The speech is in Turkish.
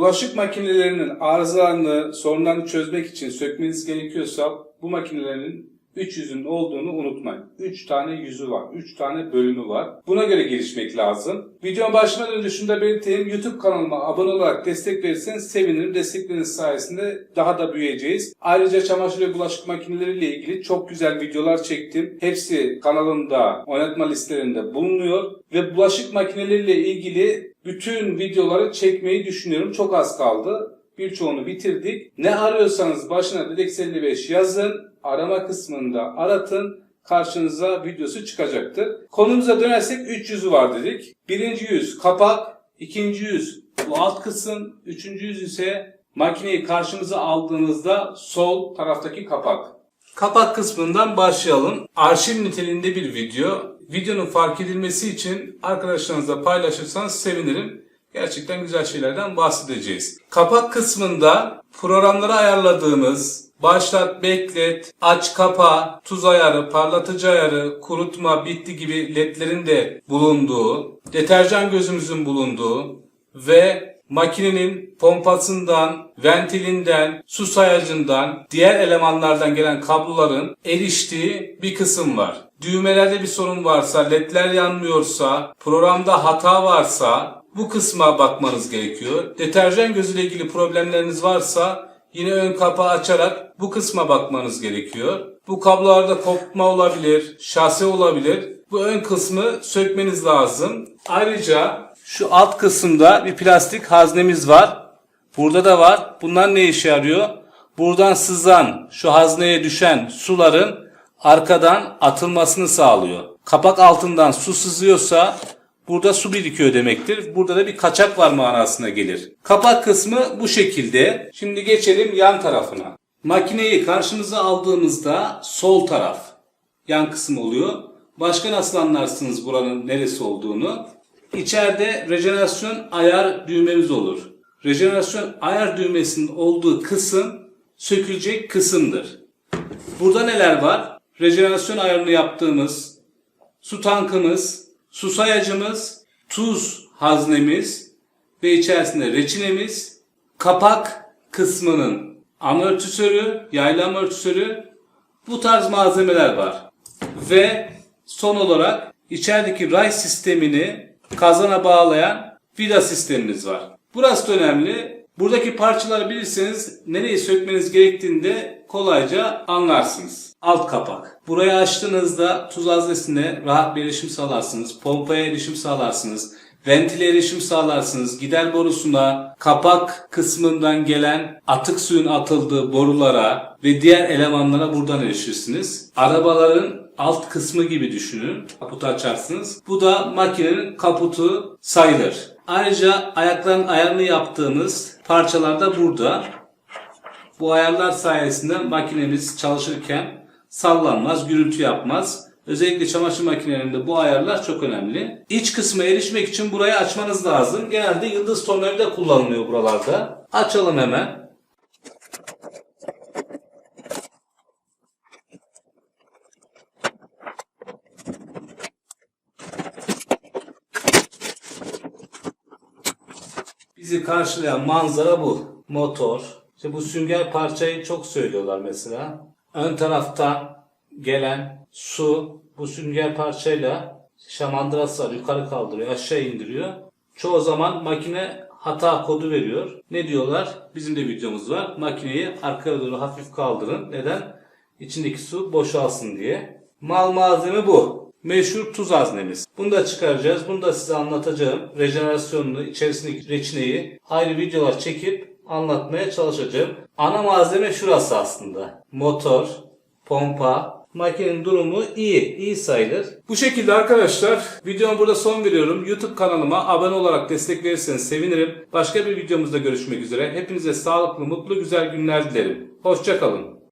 Bulaşık makinelerinin arızalarını, sorunlarını çözmek için sökmeniz gerekiyorsa bu makinelerin 3 yüzün olduğunu unutmayın. 3 tane yüzü var. 3 tane bölümü var. Buna göre gelişmek lazım. Videonun başlamadan önce şunu da belirteyim. YouTube kanalıma abone olarak destek verirseniz sevinirim. Destekleriniz sayesinde daha da büyüyeceğiz. Ayrıca çamaşır ve bulaşık makineleriyle ilgili çok güzel videolar çektim. Hepsi kanalımda oynatma listelerinde bulunuyor. Ve bulaşık makineleriyle ilgili bütün videoları çekmeyi düşünüyorum. Çok az kaldı. Birçoğunu bitirdik. Ne arıyorsanız başına Dedex 55 yazın. Arama kısmında aratın. Karşınıza videosu çıkacaktır. Konumuza dönersek 3 yüzü var dedik. Birinci yüz kapak, ikinci yüz bu alt kısım, üçüncü yüz ise makineyi karşımıza aldığınızda sol taraftaki kapak. Kapak kısmından başlayalım. Arşiv niteliğinde bir video. Videonun fark edilmesi için arkadaşlarınızla paylaşırsanız sevinirim. Gerçekten güzel şeylerden bahsedeceğiz. Kapak kısmında programları ayarladığımız başlat, beklet, aç, kapa, tuz ayarı, parlatıcı ayarı, kurutma, bitti gibi ledlerin de bulunduğu, deterjan gözümüzün bulunduğu ve makinenin pompasından, ventilinden, su sayacından, diğer elemanlardan gelen kabloların eriştiği bir kısım var. Düğmelerde bir sorun varsa, ledler yanmıyorsa, programda hata varsa bu kısma bakmanız gerekiyor. Deterjan gözüyle ilgili problemleriniz varsa yine ön kapağı açarak bu kısma bakmanız gerekiyor. Bu kablolarda kopma olabilir, şase olabilir. Bu ön kısmı sökmeniz lazım. Ayrıca şu alt kısımda bir plastik haznemiz var. Burada da var. Bunlar ne işe yarıyor? Buradan sızan, şu hazneye düşen suların arkadan atılmasını sağlıyor. Kapak altından su sızıyorsa burada su birikiyor demektir. Burada da bir kaçak var manasına gelir. Kapak kısmı bu şekilde. Şimdi geçelim yan tarafına. Makineyi karşınıza aldığımızda sol taraf yan kısım oluyor. Başka nasıl anlarsınız buranın neresi olduğunu? İçeride rejenerasyon ayar düğmemiz olur. Rejenerasyon ayar düğmesinin olduğu kısım sökülecek kısımdır. Burada neler var? Rejenerasyon ayarını yaptığımız su tankımız, su sayacımız, tuz haznemiz ve içerisinde reçinemiz, kapak kısmının amortisörü, yaylı amortisörü bu tarz malzemeler var. Ve son olarak içerideki ray sistemini kazana bağlayan vida sistemimiz var. Burası da önemli. Buradaki parçaları bilirseniz nereyi sökmeniz gerektiğini de kolayca anlarsınız. Alt kapak. Burayı açtığınızda tuz haznesine rahat bir erişim sağlarsınız. Pompaya erişim sağlarsınız. Ventile erişim sağlarsınız. Gider borusuna, kapak kısmından gelen atık suyun atıldığı borulara ve diğer elemanlara buradan erişirsiniz. Arabaların alt kısmı gibi düşünün. Kaputu açarsınız. Bu da makinenin kaputu sayılır. Ayrıca ayakların ayarını yaptığımız parçalar da burada. Bu ayarlar sayesinde makinemiz çalışırken sallanmaz, gürültü yapmaz. Özellikle çamaşır makinelerinde bu ayarlar çok önemli. İç kısma erişmek için burayı açmanız lazım. Genelde yıldız tornavida kullanılıyor buralarda. Açalım hemen. Bizi karşılayan manzara bu. Motor. İşte bu sünger parçayı çok söylüyorlar mesela. Ön taraftan gelen su bu sünger parçayla şamandırası var. Yukarı kaldırıyor, aşağı indiriyor. Çoğu zaman makine hata kodu veriyor. Ne diyorlar? Bizim de videomuz var. Makineyi arkaya doğru hafif kaldırın. Neden? İçindeki su boşalsın diye. Mal malzeme bu. Meşhur tuz haznemiz. Bunu da çıkaracağız. Bunu da size anlatacağım. Rejenerasyonunu, içerisindeki reçineyi ayrı videolar çekip anlatmaya çalışacağım. Ana malzeme şurası aslında. Motor, pompa, makinenin durumu iyi, iyi sayılır. Bu şekilde arkadaşlar videomu burada son veriyorum. YouTube kanalıma abone olarak destek verirseniz sevinirim. Başka bir videomuzda görüşmek üzere. Hepinize sağlıklı, mutlu, güzel günler dilerim. Hoşçakalın.